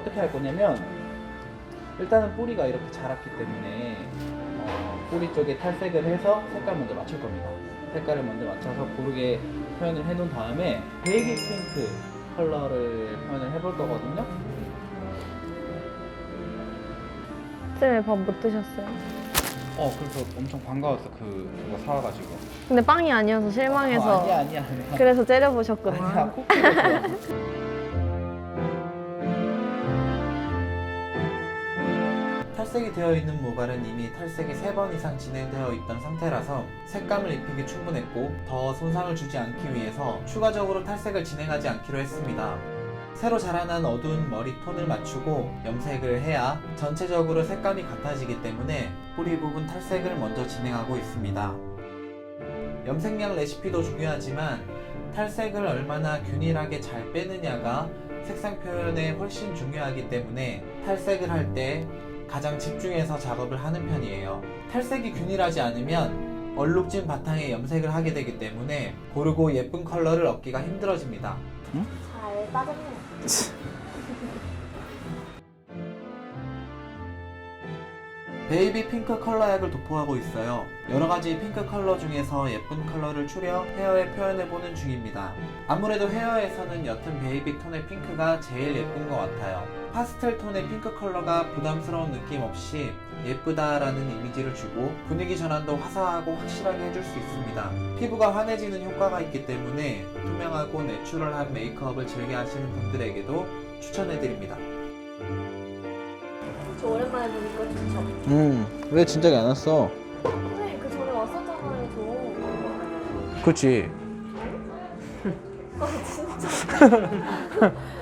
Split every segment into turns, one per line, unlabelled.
어떻게 할 거냐면 일단은 뿌리가 이렇게 자랐기 때문에 어, 뿌리 쪽에 탈색을 해서 색깔 먼저 맞출 겁니다. 색깔을 먼저 맞춰서 고르게 표현을 해놓은 다음에 베이비 핑크 컬러를 표현을 해볼 거거든요.
쌤왜 밥 못 드셨어요?
어 그래서 엄청 반가웠어 그 그거 사와가지고.
근데 빵이 아니어서 실망해서
어, 아니야 아니야 아니야.
그래서 째려보셨구나.
아니야 쿠키였 탈색이 되어 있는 모발은 이미 탈색이 3번 이상 진행되어 있던 상태라서 색감을 입히기 충분했고 더 손상을 주지 않기 위해서 추가적으로 탈색을 진행하지 않기로 했습니다. 새로 자라난 어두운 머리 톤을 맞추고 염색을 해야 전체적으로 색감이 같아지기 때문에 뿌리 부분 탈색을 먼저 진행하고 있습니다. 염색약 레시피도 중요하지만 탈색을 얼마나 균일하게 잘 빼느냐가 색상 표현에 훨씬 중요하기 때문에 탈색을 할 때 가장 집중해서 작업을 하는 편이에요. 탈색이 균일하지 않으면 얼룩진 바탕에 염색을 하게 되기 때문에 고르고 예쁜 컬러를 얻기가 힘들어집니다.
잘 빠졌네
베이비 핑크 컬러 약을 도포하고 있어요. 여러 가지 핑크 컬러 중에서 예쁜 컬러를 추려 헤어에 표현해보는 중입니다. 아무래도 헤어에서는 옅은 베이비 톤의 핑크가 제일 예쁜 것 같아요. 파스텔 톤의 핑크 컬러가 부담스러운 느낌 없이 예쁘다라는 이미지를 주고 분위기 전환도 화사하고 확실하게 해줄 수 있습니다. 피부가 환해지는 효과가 있기 때문에 투명하고 내추럴한 메이크업을 즐겨 하시는 분들에게도 추천해드립니다.
좋죠.
음, 왜 진작에 안 왔어?
선생님 그 전에 왔었잖아요, 저.
그치.
아 진짜.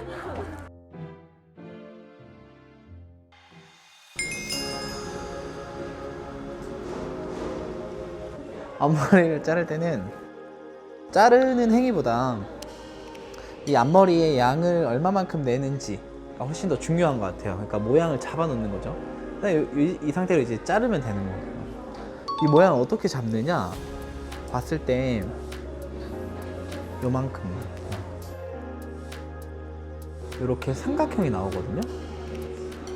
앞머리를 자를 때는 자르는 행위보다 이 앞머리의 양을 얼마만큼 내는지가 훨씬 더 중요한 것 같아요. 그러니까 모양을 잡아놓는 거죠. 이, 이 상태로 이제 자르면 되는 거예요. 이 모양을 어떻게 잡느냐 봤을 때 요만큼 이렇게 삼각형이 나오거든요.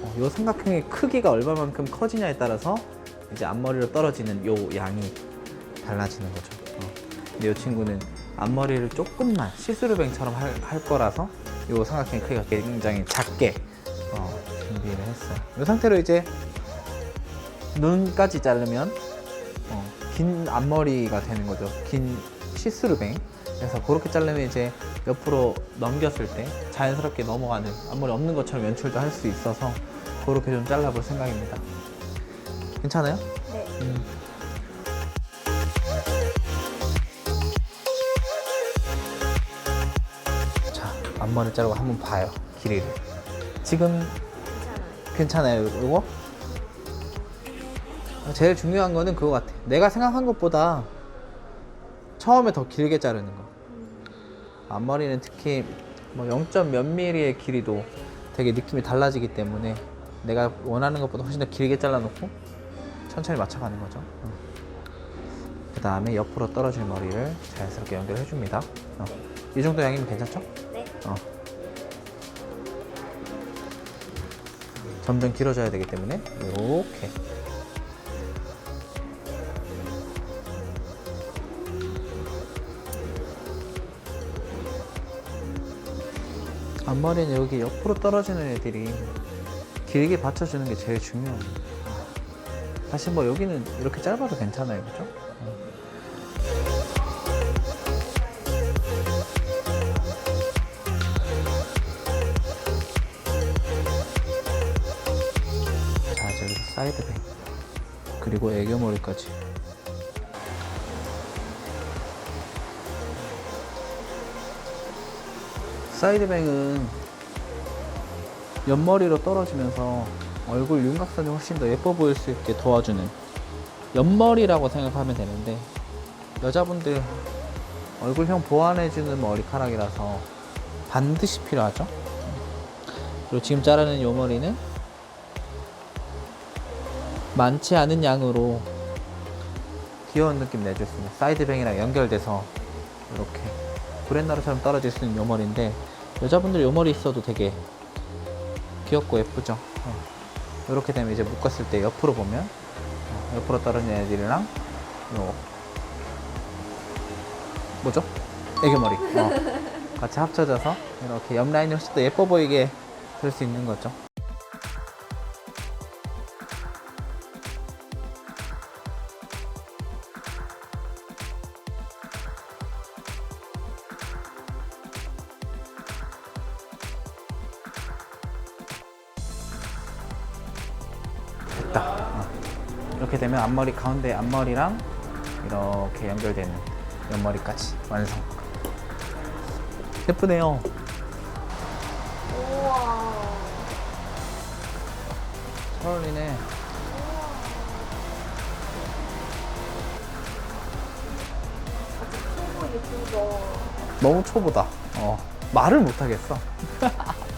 어, 요 삼각형의 크기가 얼마만큼 커지냐에 따라서 이제 앞머리로 떨어지는 요 양이 달라지는 거죠. 어. 근데 이 친구는 앞머리를 조금만 시스루뱅처럼 할, 할 거라서 이 삼각형 크기가 굉장히 작게 어, 준비를 했어요. 이 상태로 이제 눈까지 자르면 어, 긴 앞머리가 되는 거죠. 긴 시스루뱅. 그래서 그렇게 자르면 이제 옆으로 넘겼을 때 자연스럽게 넘어가는 앞머리 없는 것처럼 연출도 할 수 있어서 그렇게 좀 잘라볼 생각입니다. 괜찮아요?
네.
음. 자, 앞머리 자르고 한번 봐요. 길이를. 지금 괜찮아요, 이거? 제일 중요한 거는 그거 같아. 내가 생각한 것보다 처음에 더 길게 자르는 거. 앞머리는 특히 뭐 0. 몇 미리의 길이도 되게 느낌이 달라지기 때문에 내가 원하는 것보다 훨씬 더 길게 잘라놓고 천천히 맞춰가는 거죠. 그 다음에 옆으로 떨어질 머리를 자연스럽게 연결해 줍니다. 어. 이 정도 양이면 괜찮죠?
네.
어. 점점 길어져야 되기 때문에 이렇게 앞머리는 여기 옆으로 떨어지는 애들이 길게 받쳐주는 게 제일 중요합니다. 사실 뭐 여기는 이렇게 짧아도 괜찮아요, 그죠? 사이드뱅 그리고 애교머리까지. 사이드뱅은 옆머리로 떨어지면서 얼굴 윤곽선이 훨씬 더 예뻐 보일 수 있게 도와주는 옆머리라고 생각하면 되는데 여자분들 얼굴형 보완해주는 머리카락이라서 반드시 필요하죠. 그리고 지금 자르는 이 머리는 많지 않은 양으로 귀여운 느낌 있는 사이드뱅이랑 연결돼서 이렇게 브랜나루처럼 떨어질 수 있는 요 머리인데 여자분들 요 머리 있어도 되게 귀엽고 예쁘죠. 이렇게 되면 이제 묶었을 때 옆으로 보면 어, 옆으로 떨어진 애들이랑 요 뭐죠? 애교머리 어, 같이 합쳐져서 이렇게 옆 라인이 훨씬 더 예뻐 보이게 될 수 있는 거죠. 됐다. 어. 이렇게 되면 앞머리 가운데 앞머리랑 이렇게 연결되는 옆머리까지 완성. 예쁘네요.
우와.
잘 어울리네. 너무 초보다. 어, 말을 못 하겠어.